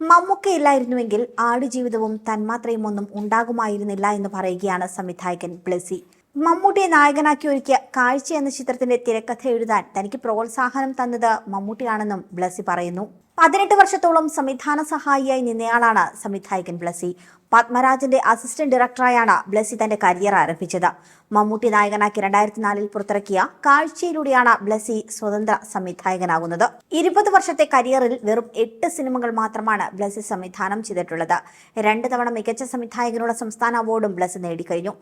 മമ്മൂക്കയില്ലായിരുന്നുവെങ്കിൽ ആടുജീവിതവും തന്മാത്രയും ഒന്നും ഉണ്ടാകുമായിരുന്നില്ല എന്ന് പറയുകയാണ് സംവിധായകൻ ബ്ലസി മമ്മൂട്ടിയെ നായകനാക്കി ഒരുക്കിയ കാഴ്ച എന്ന ചിത്രത്തിന്റെ തിരക്കഥ എഴുതാൻ തനിക്ക് പ്രോത്സാഹനം തന്നത് മമ്മൂട്ടിയാണെന്നും ബ്ലസി പറയുന്നു. പതിനെട്ട് വർഷത്തോളം സംവിധാന സഹായിയായി നിന്നയാളാണ് സംവിധായകൻ ബ്ലസി. പത്മരാജന്റെ അസിസ്റ്റന്റ് ഡയറക്ടറായാണ് ബ്ലസി തന്റെ കരിയർ ആരംഭിച്ചത്. മമ്മൂട്ടി നായകനാക്കി രണ്ടായിരത്തി നാലിൽ പുറത്തിറക്കിയ കാഴ്ചയിലൂടെയാണ് ബ്ലസി സ്വതന്ത്ര സംവിധായകനാകുന്നത്. ഇരുപത് വർഷത്തെ കരിയറിൽ വെറും എട്ട് സിനിമകൾ മാത്രമാണ് ബ്ലസി സംവിധാനം ചെയ്തിട്ടുള്ളത്. രണ്ട് തവണ മികച്ച സംവിധായകനുള്ള സംസ്ഥാന അവാർഡും ബ്ലസി നേടിക്കഴിഞ്ഞു.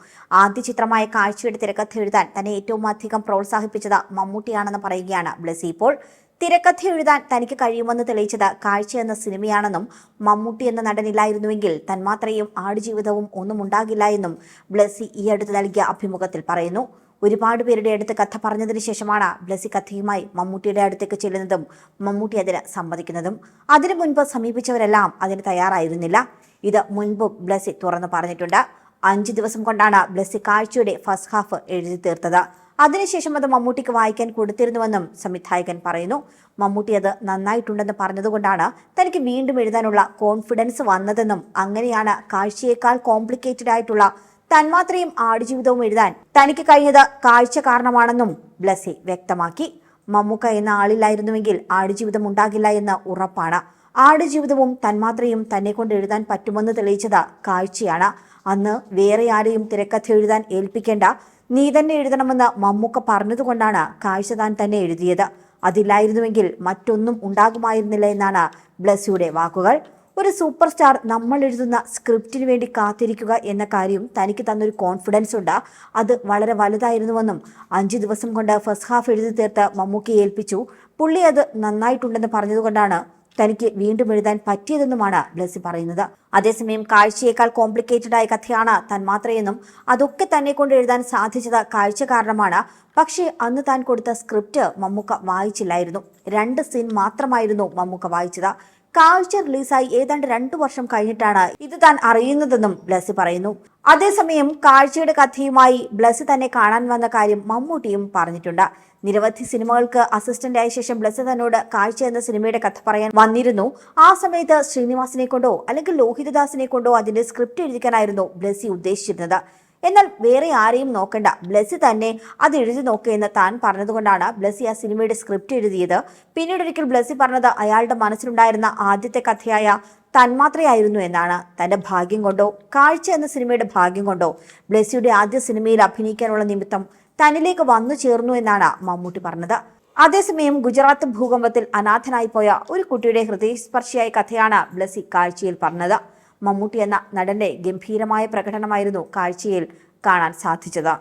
ആദ്യ ചിത്രമായ കാഴ്ചയുടെ തിരക്കഥ എഴുതാൻ തന്നെ ഏറ്റവും അധികം പ്രോത്സാഹിപ്പിച്ചത് മമ്മൂട്ടിയാണെന്ന് പറയുകയാണ് ബ്ലസി ഇപ്പോൾ. തിരക്കഥ എഴുതാൻ തനിക്ക് കഴിയുമെന്ന് തെളിയിച്ചത് കാഴ്ച എന്ന സിനിമയാണെന്നും മമ്മൂട്ടി എന്ന നടനില്ലായിരുന്നുവെങ്കിൽ തന്മാത്രയും ആടുജീവിതവും ഒന്നും ഉണ്ടാകില്ല എന്നും ബ്ലസി ഈ അടുത്ത് നൽകിയ അഭിമുഖത്തിൽ പറയുന്നു. ഒരുപാട് പേരുടെ അടുത്ത് കഥ പറഞ്ഞതിന് ശേഷമാണ് ബ്ലസി കഥയുമായി മമ്മൂട്ടിയുടെ അടുത്തേക്ക് ചെല്ലുന്നതും മമ്മൂട്ടി അതിന് സമ്മതിക്കുന്നതും. അതിനു മുൻപ് സമീപിച്ചവരെല്ലാം അതിന് തയ്യാറായിരുന്നില്ല. ഇത് മുൻപും ബ്ലസി തുറന്നു പറഞ്ഞിട്ടുണ്ട്. അഞ്ച് ദിവസം കൊണ്ടാണ് ബ്ലസി കാഴ്ചയുടെ ഫസ്റ്റ് ഹാഫ് എഴുതി തീർത്തത്. അതിനുശേഷം അത് മമ്മൂട്ടിക്ക് വായിക്കാൻ കൊടുത്തിരുന്നുവെന്നും സംവിധായകൻ പറയുന്നു. മമ്മൂട്ടി അത് നന്നായിട്ടുണ്ടെന്ന് പറഞ്ഞതുകൊണ്ടാണ് തനിക്ക് വീണ്ടും എഴുതാനുള്ള കോൺഫിഡൻസ് വന്നതെന്നും അങ്ങനെയാണ് കാഴ്ചയേക്കാൾ കോംപ്ലിക്കേറ്റഡ് ആയിട്ടുള്ള തന്മാത്രയും ആടുജീവിതവും എഴുതാൻ തനിക്ക് കഴിഞ്ഞത് കാഴ്ച കാരണമാണെന്നും ബ്ലസി വ്യക്തമാക്കി. മമ്മൂക്ക എന്ന ആളില്ലായിരുന്നുവെങ്കിൽ ആടുജീവിതം ഉണ്ടാകില്ല എന്ന് ഉറപ്പാണ്. ആടുജീവിതവും തന്മാത്രയും തന്നെ കൊണ്ട് എഴുതാൻ പറ്റുമെന്ന് തെളിയിച്ചത് കാഴ്ചയാണ്. അന്ന് വേറെ ആരെയും തിരക്കഥ എഴുതാൻ ഏൽപ്പിക്കേണ്ട നീ തന്നെ എഴുതണമെന്ന് മമ്മൂക്ക പറഞ്ഞതുകൊണ്ടാണ് കാഴ്ച താൻ തന്നെ എഴുതിയത്. അതില്ലായിരുന്നുവെങ്കിൽ മറ്റൊന്നും ഉണ്ടാകുമായിരുന്നില്ല എന്നാണ് ബ്ലസ്സിയുടെ വാക്കുകൾ. ഒരു സൂപ്പർ സ്റ്റാർ നമ്മൾ എഴുതുന്ന സ്ക്രിപ്റ്റിന് വേണ്ടി കാത്തിരിക്കുക എന്ന കാര്യം തനിക്ക് തന്നൊരു കോൺഫിഡൻസ് ഉണ്ട്. അത് വളരെ വലുതായിരുന്നുവെന്നും അഞ്ച് ദിവസം കൊണ്ട് ഫസ്റ്റ് ഹാഫ് എഴുതി തീർത്ത് മമ്മൂക്കി ഏൽപ്പിച്ചു. പുള്ളി അത് നന്നായിട്ടുണ്ടെന്ന് പറഞ്ഞതുകൊണ്ടാണ് തനിക്ക് വീണ്ടും എഴുതാൻ പറ്റിയതെന്നുമാണ് ബ്ലസി പറയുന്നത്. അതേസമയം കാഴ്ചയേക്കാൾ കോംപ്ലിക്കേറ്റഡ് ആയ കഥയാണ് തന്മാത്രയെന്നും അതൊക്കെ തന്നെ കൊണ്ട് എഴുതാൻ സാധിച്ചത് കാഴ്ച കാരണമാണ്. പക്ഷേ അന്ന് താൻ കൊടുത്ത സ്ക്രിപ്റ്റ് മമ്മൂക്ക വായിച്ചില്ലായിരുന്നു. രണ്ട് സീൻ മാത്രമായിരുന്നു മമ്മൂക്ക വായിച്ചത്. കാഴ്ച റിലീസായി ഏതാണ്ട് രണ്ടു വർഷം കഴിഞ്ഞിട്ടാണ് ഇത് താൻ അറിയുന്നതെന്നും ബ്ലസ് പറയുന്നു. അതേസമയം കാഴ്ചയുടെ കഥയുമായി ബ്ലസ് തന്നെ കാണാൻ വന്ന കാര്യം മമ്മൂട്ടിയും പറഞ്ഞിട്ടുണ്ട്. നിരവധി സിനിമകൾക്ക് അസിസ്റ്റന്റ് ആയ ശേഷം ബ്ലസ് തന്നോട് കാഴ്ച എന്ന സിനിമയുടെ കഥ പറയാൻ വന്നിരുന്നു. ആ സമയത്ത് ശ്രീനിവാസിനെ കൊണ്ടോ അല്ലെങ്കിൽ ലോഹിതദാസിനെ കൊണ്ടോ അതിന്റെ സ്ക്രിപ്റ്റ് എഴുതിക്കാനായിരുന്നു ബ്ലസ്സി ഉദ്ദേശിച്ചിരുന്നത്. എന്നാൽ വേറെ ആരെയും നോക്കണ്ട. ബ്ലസ്സി തന്നെ അത് എഴുതി നോക്കുകയെന്ന് താൻ പറഞ്ഞതുകൊണ്ടാണ് ബ്ലസ്സി ആ സിനിമയുടെ സ്ക്രിപ്റ്റ് എഴുതിയത്. പിന്നീട് ഒരിക്കൽ ബ്ലസ്സി പറഞ്ഞത് അയാളുടെ മനസ്സിലുണ്ടായിരുന്ന ആദ്യത്തെ കഥയായ തന്മാത്രയായിരുന്നു എന്നാണ്. തന്റെ ഭാഗ്യം കൊണ്ടോ കാഴ്ച എന്ന സിനിമയുടെ ഭാഗ്യം കൊണ്ടോ ബ്ലസ്സിയുടെ ആദ്യ സിനിമയിൽ അഭിനയിക്കാനുള്ള നിമിത്തം തന്നിലേക്ക് വന്നു ചേർന്നു എന്നാണ് മമ്മൂട്ടി പറഞ്ഞത്. അതേസമയം ഗുജറാത്ത് ഭൂകമ്പത്തിൽ അനാഥനായി പോയ ഒരു കുട്ടിയുടെ ഹൃദയസ്പർശിയായ കഥയാണ് ബ്ലസ്സി കാഴ്ചയിൽ പറഞ്ഞത്. മമ്മൂട്ടി എന്ന നടന്റെ ഗംഭീരമായ പ്രകടനമായിരുന്നു കാഴ്ചയിൽ കാണാൻ സാധിച്ചത്.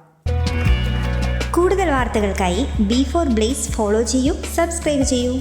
കൂടുതൽ വാർത്തകൾക്കായി ബി ഫോർ ബ്ലേസ് ഫോളോ ചെയ്യൂ സബ്സ്ക്രൈബ് ചെയ്യൂ.